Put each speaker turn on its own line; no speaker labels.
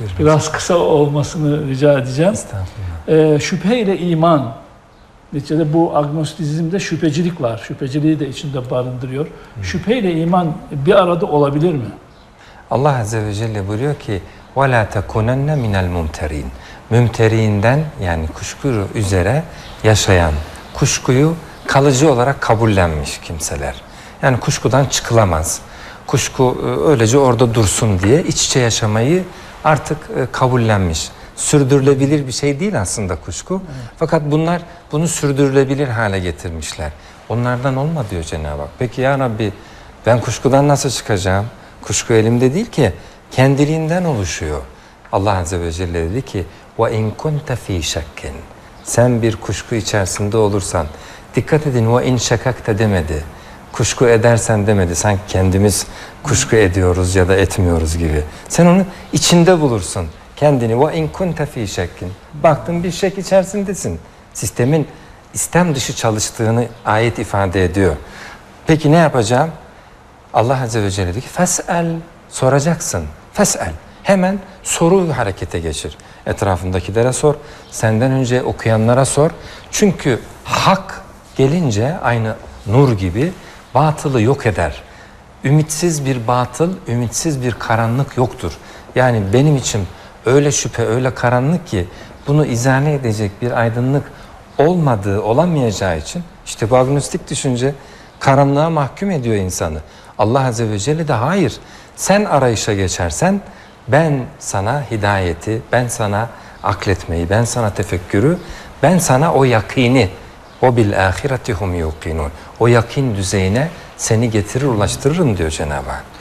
Buyurun.
Biraz kısa olmasını rica edeceğim.
Estağfurullah.
Ee, şüphe ile iman. Neticede bu agnostizmde şüphecilik var. Şüpheciliği de içinde barındırıyor. Şüphe ile iman bir arada olabilir mi?
Allah Azze ve Celle buyuruyor ki وَلَا تَكُنَنَّ مِنَ الْمُمْتَرِينَ Mümteriinden yani kuşku üzere yaşayan, kuşkuyu kalıcı olarak kabullenmiş kimseler. Yani kuşkudan çıkılamaz. Kuşku e, öylece orada dursun diye iç içe yaşamayı artık e, kabullenmiş. Sürdürülebilir bir şey değil aslında kuşku. Fakat bunlar bunu sürdürülebilir hale getirmişler. Onlardan olma diyor Cenab-ı Hak. Peki ya Rabbi ben kuşkudan nasıl çıkacağım? Kuşku elimde değil ki kendiliğinden oluşuyor. Allah Azze ve Celle dedi ki وَاِنْ كُنْتَ ف۪ي شَكٍ Sen bir kuşku içerisinde olursan dikkat edin وَاِنْ شَكَكْتَ demedi. kuşku edersen demedi. Sanki kendimiz kuşku ediyoruz ya da etmiyoruz gibi. Sen onu içinde bulursun. Kendini ve in kunte fi şekkin. Baktın bir şek içerisindesin. Sistemin istem dışı çalıştığını ayet ifade ediyor. Peki ne yapacağım? Allah Azze ve Celle diyor ki fesel soracaksın. Fesel. Hemen soru harekete geçir. Etrafındakilere sor. Senden önce okuyanlara sor. Çünkü hak gelince aynı nur gibi batılı yok eder. Ümitsiz bir batıl, ümitsiz bir karanlık yoktur. Yani benim için öyle şüphe, öyle karanlık ki bunu izale edecek bir aydınlık olmadığı, olamayacağı için işte bu agnostik düşünce karanlığa mahkum ediyor insanı. Allah Azze ve Celle de hayır. Sen arayışa geçersen ben sana hidayeti, ben sana akletmeyi, ben sana tefekkürü, ben sana o yakini, o bil ahireti hum yuqinun. O yakin düzeyine seni getirir ulaştırırım diyor Cenab-ı Hak.